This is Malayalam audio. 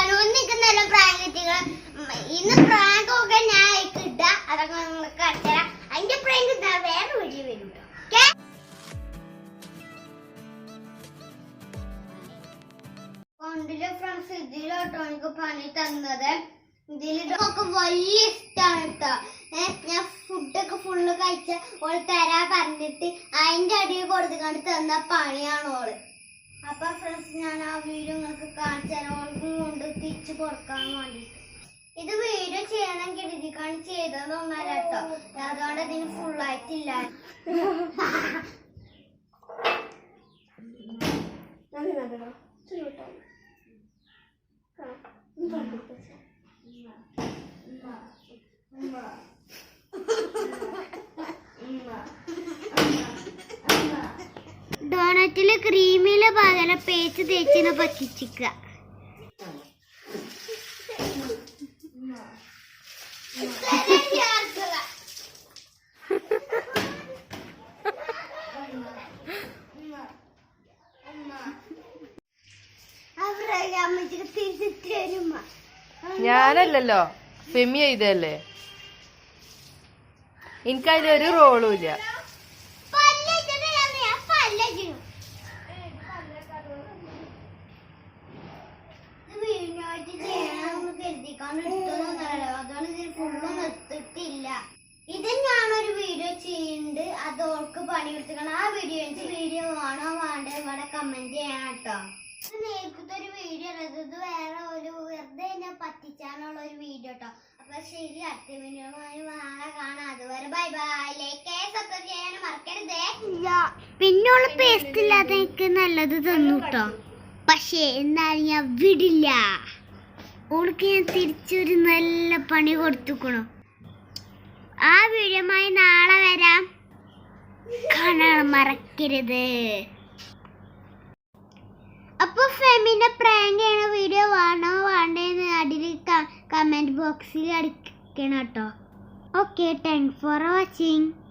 തനൂന്ന് നിൽക്കുന്ന പ്രാങ്ക് എത്തിക്കണം ഇന്ന് പ്രാങ്ക് ഒക്കെ ഞാൻ കിട്ട അതൊക്കെ നിങ്ങൾക്ക് കാണിച്ചുതരാം അതിന്റെ പ്രാങ്ക് ഇതാ വേറെ വീട്ടിൽ വരും കൊണ്ടിലെ ഫ്രണ്ട്സ് ഇതിലോട്ടോ എനിക്ക് പണി തന്നത്. ഇതിലൊക്കെ വലിയ ഇഷ്ടമാണ് കേട്ടോ ഞാൻ ഫുഡൊക്കെ ഫുള്ള് കഴിച്ച ഓൾ തരാ പറഞ്ഞിട്ട് അതിന്റെ അടിയിൽ കൊടുത്തുകൊണ്ട് തന്ന പണിയാണ് ഓൾ. അപ്പൊ ഫ്രണ്ട്സ് ഞാൻ ആ വീഡിയോ നിങ്ങൾക്ക് തിരിച്ചു കൊടുക്കാൻ വേണ്ടിട്ട് ഇത് വീഡിയോ ചെയ്യണമെങ്കിൽ ഇതിക്കാണ് ചെയ്തതൊന്നല്ല കേട്ടോ. അതുകൊണ്ട് ഇതിന് ഫുള്ളായിട്ടില്ല ഡോണറ്റിൽ ക്രീമിൽ പകരം പേച്ച് തേച്ചിന് പറ്റിച്ചിക്ക. ഞാനല്ലല്ലോ. ഫെമി ചെയ്തല്ലേ എനിക്കതിലൊരു റോളും ഇല്ല. ഇത് വീഡിയോ ചെയ്യുന്നുണ്ട് അത് ഓർക്ക് പണി കൊടുത്തിക്കണം ആ വീഡിയോ വീഡിയോ വേണോ വേണ്ട? ഇവിടെ കമന്റ് ചെയ്യണം കേട്ടോ. ഒരു വീഡിയോ ഇത് വേറെ ഒരു പറ്റിച്ചാനുള്ള ഒരു വീഡിയോ ശരി അതുവരെ ബൈ ബൈ ലൈക്ക് സബ്സ്ക്രൈബ് പിന്നുള്ള പേസ്റ്റ് എനിക്ക് നല്ലത് തന്നു കേട്ടോ പക്ഷേ എന്നാലും ഞാൻ വിടില്ല. ഓൾക്ക് ഞാൻ തിരിച്ചൊരു നല്ല പണി കൊടുത്തുക്കണു. ആ വീഡിയോമായി നാളെ വരാം. കാണാൻ മറക്കരുത്. അപ്പൊ ഫെമിനെ പ്രാങ്ക് ചെയ്യണ വീഡിയോ വേണോ വേണ്ടേന്ന് അടിയിൽ കമന്റ് ബോക്സിൽ അടിക്കണം കേട്ടോ ഓക്കെ താങ്ക്സ് ഫോർ വാച്ചിങ്